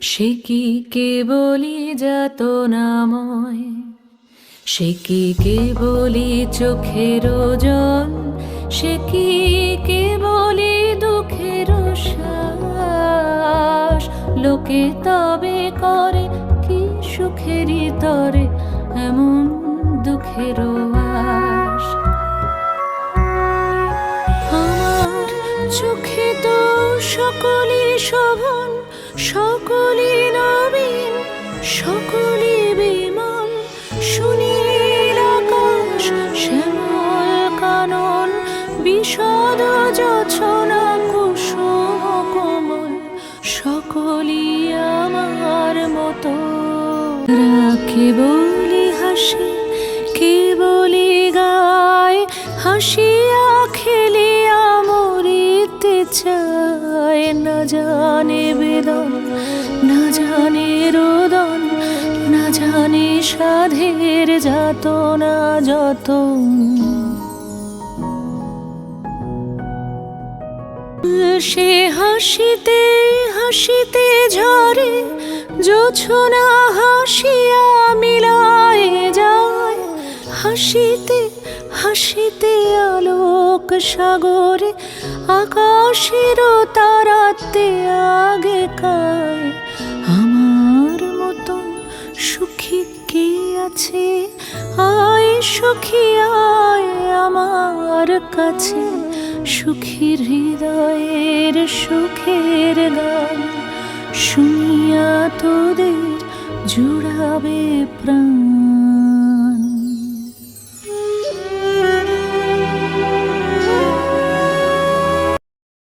সে কি কেবলি যাত নাময়? সে কি কেবলি চোখের ওজন? সে কি কেবলি দুঃখের লোকে তবে করে কি সুখেরই তরে এমন দুঃখের আশ আমার চোখে তো সকলই শোভন সকলই নবীন সকলই বিমল, সুনীল আকাশ, শ্যামল কানন বিশদ যোছনা কুসুম কোমল, সকলই আমার মতো। রাখে বলি হাসি, কে গায়, হাসিয়া খেলিয়া মরিতে চায়। যাত না যত। সে হাসিতে হাসিতে ঝরে, জোছনা হাসিয়া মিলায় যায়। হাসিতে হাসিতে আলোক সাগরে, আকাশের তারাতে কে আছে আয় সুখী, আয় আমার কাছে। সুখীর হৃদয়ের সুখের গান শুনিয়া তোদের জুড়াবে প্রাণ।